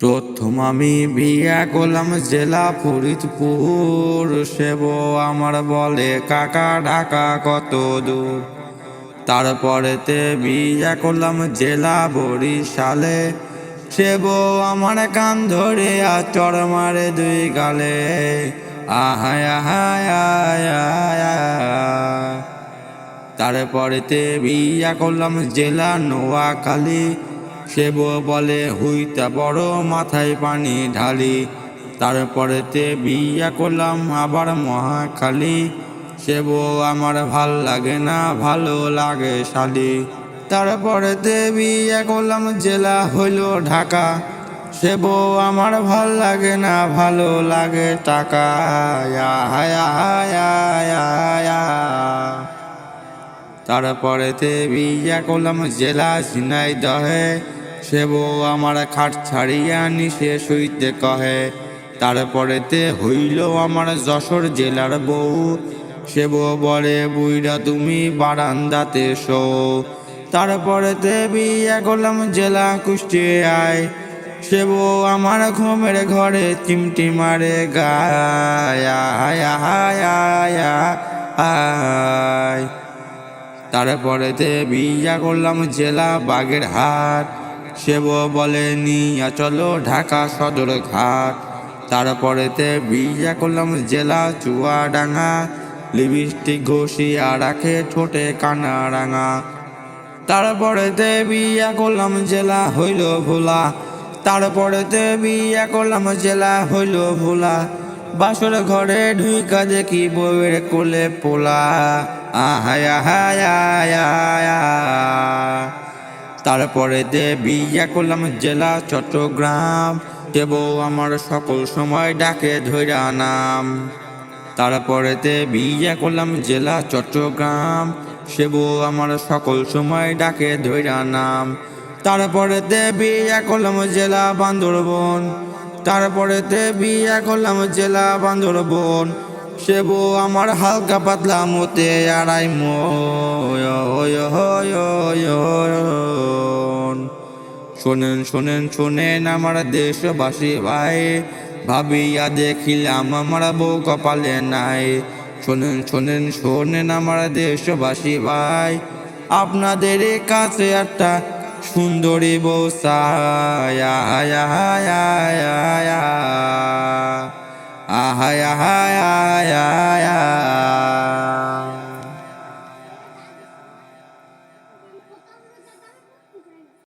প্রথম আমি বিয়া করলাম জেলা ফরিদপুর। সেব আমার বলে, কাকা, ঢাকা কত দূর? তারপরেতে বিয়া করলাম জেলা বরিশালে। সেব আমার কান ধরে আর চর মারে দুই গালে। আহায় আহায়। তারপরেতে বিয়া করলাম জেলা নোয়াখালী। সেব বলে হুইতা বড় মাথায় পানি ঢালি। তারপরেতে বিয়া করলাম আবার মহাখালী। সেব আমার ভালো লাগে না, ভালো লাগে শালি। তারপরেতে বিয়া করলাম, জেলা হইল ঢাকা। সেব আমার ভালো লাগে না, ভালো লাগে টাকা। তারপরেতে বিয়া করলাম, জেলা সিনাই দহে সে আমার খাট ছাড়িয়া নিশে শুইতে কহে। তারপরেতে হইল আমার যশোর জেলার বউ। সে বউ বলে বুইরা তুমি বারান্দাতে শো তারপরেতে বিয়ে করলাম জেলা কুষ্টিয়ায়। সে বউ আমার ঘুমের ঘরে চিমটি মারে, গায় তারপরেতে বিয়া করলাম জেলা বাগের হাট সেব বলে, নিয়া চলো ঢাকা সদর ঘাট। তারপরেতে বিয়া করলাম জেলা চুয়াডাঙ্গা। লিপস্টিক ঘষিয়া রাখে ঠোঁটে কানা রাঙা। তারপরেতে বিয়া করলাম জেলা হইল ভোলা। তারপরেতে বিয়া করলাম জেলা হইল ভোলা। বাসর ঘরে ঢুইকা দেখি বউয়ের কোলে পোলা। আহায় আহায় আয়। তারপরেতে বিয়া করলাম জেলা চট্টগ্রাম বউ আমার সকল সময় ডাকে ধৈরা নাম তারপরেতে বিয়া করলাম জেলা চট্টগ্রাম সে বউ আমার সকল সময় ডাকে ধৈরা নাম তারপরেতে বিয়া করলাম জেলা বান্দরবন তারপরেতে বিয়া করলাম জেলা বান্দরবন সে বউ আমার হালকা পাতলা মতে আড়াই মন শোনেন শোনেন শোনেন আমার দেশবাসী ভাই। ভাবিয়া দেখিলাম আমার বউ কপালে নাই। শোনেন শোনেন শোনেন আমার দেশবাসী ভাই। আপনাদের কাছে একটা সুন্দরী বউ চাই।